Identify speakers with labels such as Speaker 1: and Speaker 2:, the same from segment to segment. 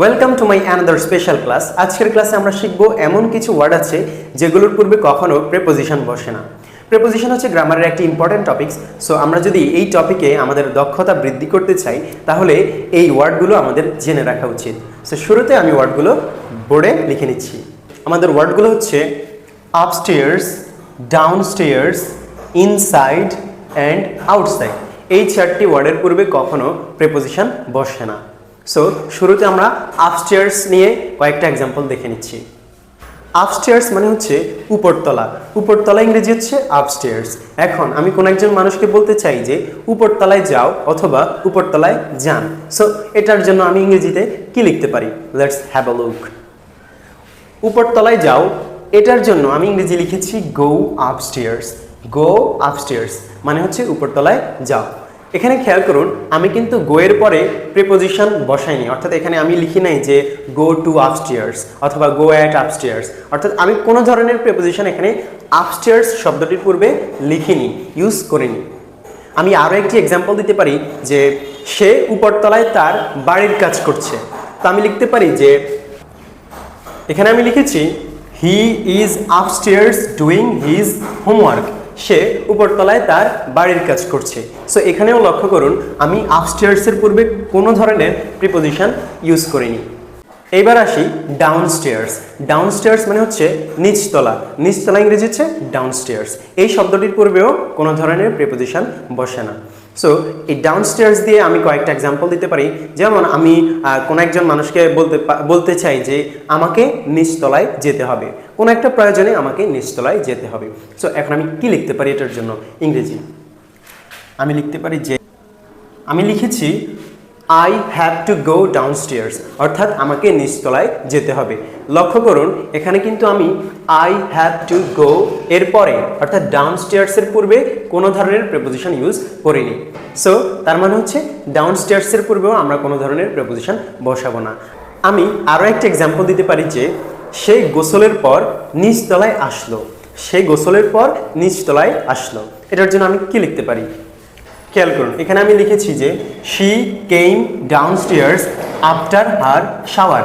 Speaker 1: Welcome to my another special class আজকের ক্লাসে আমরা শিখব এমন কিছু ওয়ার্ড আছে যেগুলোর পূর্বে কখনো প্রেপোজিশন বসে না। প্রেপোজিশন হচ্ছে গ্রামারের একটি ইম্পর্টেন্ট টপিকস সো আমরা যদি এই টপিকে আমাদের দক্ষতা বৃদ্ধি করতে চাই, তাহলে এই ওয়ার্ডগুলো আমাদের জেনে রাখা উচিত। সো শুরুতে আমি ওয়ার্ডগুলো বোর্ডে লিখে নিচ্ছি। আমাদের ওয়ার্ডগুলো হচ্ছে upstairs downstairs inside and outside এই চারটি ওয়ার্ডের পূর্বে কখনো প্রেপোজিশন বসে না। সো শুরুতে আমরা আপস্টেয়ার্স নিয়ে কয়েকটা এক্সাম্পল দেখে নিচ্ছি। আপস্টেয়ার্স মানে হচ্ছে উপরতলা। উপরতলা ইংরেজি হচ্ছে আপস্টেয়ার্স এখন আমি কোন একজন মানুষকে বলতে চাই যে, উপরতলায় যাও অথবা উপরতলায় যান। সো এটার জন্য আমি ইংরেজিতে কি লিখতে পারি? লেটস হ্যাভ আ লুক উপরতলায় যাও, এটার জন্য আমি ইংরেজি লিখেছি গো আপস্টেয়ার্স গো আপস্টেয়ার্স মানে হচ্ছে উপরতলায় যাও। এখানে খেয়াল করুন, আমি কিন্তু গো এর পরে প্রিপোজিশন বসাইনি। অর্থাৎ এখানে আমি লিখি নাই যে গো টু আপস্টেয়ার্স অথবা গো অ্যাট আপস্টেয়ার্স অর্থাৎ আমি কোনো ধরনের প্রিপোজিশন এখানে আপস্টেয়ার্স শব্দটির পূর্বে লিখিনি ইউজ করিনি। আমি আরও একটি এক্সাম্পল দিতে পারি যে সে উপরতলায় তার বাড়ির কাজ করছে। তো আমি লিখতে পারি যে এখানে আমি লিখেছি he is upstairs doing his homework সে উপরতলায় তার বাড়ির কাজ করছে। সো এখানেও লক্ষ্য করুন, আমি আপস্টেয়ার্সের পূর্বে কোনো ধরনের প্রিপোজিশন ইউজ করিনি। এইবার আসি ডাউনস্টেয়ার্স ডাউনস্টেয়ার্স মানে হচ্ছে নিচতলা। নিচতলা ইংরেজি হচ্ছে ডাউনস্টেয়ার্স এই শব্দটির পূর্বেও কোনো ধরনের প্রিপোজিশন বসে না। সো এই ডাউনস্টেয়ার্স দিয়ে আমি কয়েকটা এক্সাম্পল দিতে পারি। যেমন আমি কোনো একজন মানুষকে বলতে বলতে চাই যে আমাকে নিচতলায় যেতে হবে। কোনো একটা প্রয়োজনে আমাকে নিচতলায় যেতে হবে। সো এখন আমি কি লিখতে পারি এটার জন্য? ইংরেজি। আমি লিখতে পারি যে, আমি লিখেছি I have to go down downstairs অর্থাৎ আমাকে নিচতলায় যেতে হবে। লক্ষ্য করুন, এখানে কিন্তু আমি আই হ্যাভ টু গো এর পরে, অর্থাৎ ডাউনস্টেয়ার্সের পূর্বে কোনো ধরনের প্রেপোজিশন ইউজ করিনি। সো তার মানে হচ্ছে ডাউন ডাউনস্টেয়ার্সের পূর্বেও আমরা কোনো ধরনের প্রেপোজিশন বসাবো না। আমি আরও একটা এক্সাম্পল দিতে পারি যে সে গোসলের পর নিচতলায় আসলো। সে গোসলের পর নিচতলায় আসলো। এটার জন্য আমি কি লিখতে পারি? খেয়াল করুন, এখানে আমি লিখেছি যে she came downstairs after her shower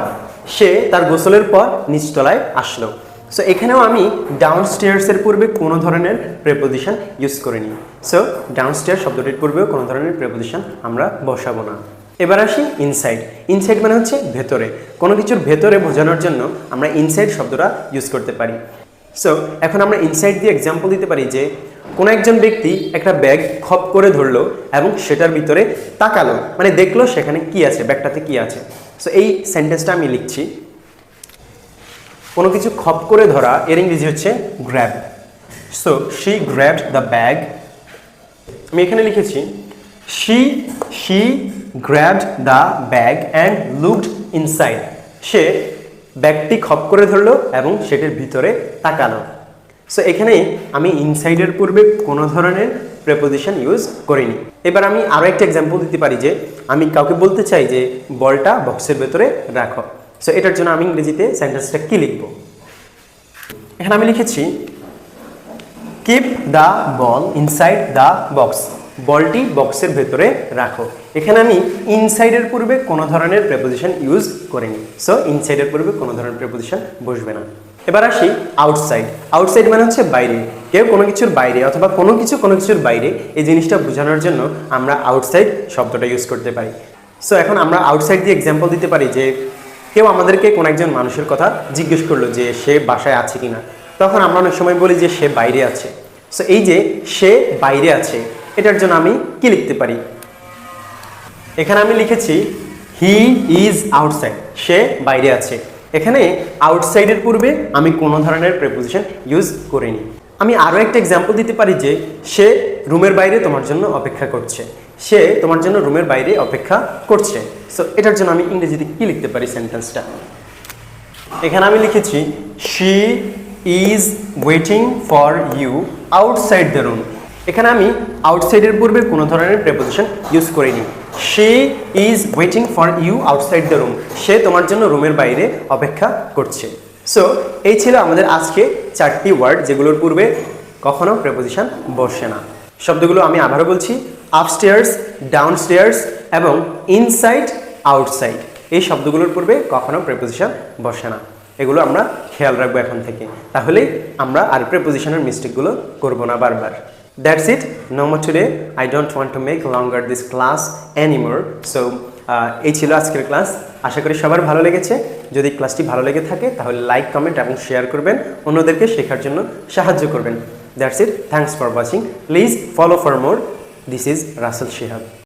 Speaker 1: সে তার গোসলের পর নিচতলায় আসলো। সো এখানেও আমি ডাউনস্টেয়ার্সের পূর্বে কোনো ধরনের প্রেপোজিশন ইউজ করিনি। সো ডাউনস্টেয়ার শব্দটির পূর্বেও কোনো ধরনের প্রেপোজিশন আমরা বসাবো না। এবার আসি ইনসাইড ইনসাইড মানে হচ্ছে ভেতরে। কোনো কিছুর ভেতরে বোঝানোর জন্য আমরা ইনসাইড শব্দটা ইউজ করতে পারি। সো এখন আমরা ইনসাইড দিয়ে এক্সাম্পল দিতে পারি যে কোনো একজন ব্যক্তি একটা ব্যাগ খপ করে ধরলো এবং সেটার ভিতরে তাকালো। মানে দেখল সেখানে কি আছে, ব্যাগটাতে কি আছে। সো এই সেন্টেন্সটা আমি লিখছি। কোনো কিছু খপ করে ধরা, এর ইংরেজি হচ্ছে grab so she grabbed the bag আমি এখানে লিখেছি she she grabbed the bag and looked inside সে ব্যাগটি খপ করে ধরলো এবং সেটির ভিতরে তাকালো। সো এখানে আমি ইনসাইডের পূর্বে কোনো ধরনের প্রেপোজিশন ইউজ করিনি। এবার আমি আরও একটা এক্সাম্পল দিতে পারি যে আমি কাউকে বলতে চাই যে বলটা বক্সের ভেতরে রাখো। সো এটার জন্য আমি ইংরেজিতে সেন্টেন্সটা কি লিখব? এখানে আমি লিখেছি keep the ball inside the box বলটি বক্সের ভেতরে রাখো। এখানে আমি ইনসাইডের পূর্বে কোনো ধরনের প্রেপোজিশন ইউজ করিনি। সো ইনসাইডের পূর্বে কোনো ধরনের প্রেপোজিশন বসবে না। এবার আসি আউটসাইড আউটসাইড মানে হচ্ছে বাইরে। কেউ কোনো কিছুর বাইরে অথবা কোনো কিছু কোনো কিছুর বাইরে এই জিনিসটা বোঝানোর জন্য আমরা আউটসাইড শব্দটা ইউজ করতে পারি। সো এখন আমরা আউটসাইড দিয়ে এক্সাম্পল দিতে পারি যে কেউ আমাদেরকে কোনো একজন মানুষের কথা জিজ্ঞেস করল যে সে বাসায় আছে কিনা। তখন আমরা অনেক সময় বলি যে সে বাইরে আছে। সো এই যে সে বাইরে আছে, এটার জন্য আমি কি লিখতে পারি? এখানে আমি লিখেছি হি ইজ আউটসাইড সে বাইরে আছে। এখানে আউটসাইডের পূর্বে আমি কোনো ধরনের প্রেপোজিশন ইউজ করিনি। আমি আরও একটা এক্সাম্পল দিতে পারি যে, সে রুমের বাইরে তোমার জন্য অপেক্ষা করছে। সে তোমার জন্য রুমের বাইরে অপেক্ষা করছে। সো এটার জন্য আমি ইংরেজিতে কি লিখতে পারি সেন্টেন্সটা এখানে আমি লিখেছি she is waiting for you outside the room এখানে আমি আউটসাইডের পূর্বে কোনো ধরনের প্রেপোজিশন ইউজ করিনি। She is waiting for you outside the room সে তোমার জন্য রুমের বাইরে অপেক্ষা করছে। সো এই ছিল আমাদের আজকে চারটি ওয়ার্ড যেগুলোর পূর্বে কখনো প্রেপোজিশন বসে না। শব্দগুলো আমি আবারও বলছি আপস্টেয়ার্স ডাউনস্টেয়ার্স এবং ইনসাইড আউটসাইড এই শব্দগুলোর পূর্বে কখনো প্রেপোজিশন বসে না। এগুলো আমরা খেয়াল রাখব এখন থেকে। তাহলেই আমরা আর প্রেপোজিশনের মিস্টেকগুলো করব না বারবার। That's it no more today I don't want to make longer this class anymore so এই ছিল আজকের ক্লাস আশা করি সবার ভালো লেগেছে। যদি ক্লাসটি ভালো লেগে থাকে, তাহলে লাইক কমেন্ট এবং শেয়ার করবেন। অন্যদেরকে শেখার জন্য সাহায্য করবেন। That's it thanks for watching please follow for more this is Russell Shihab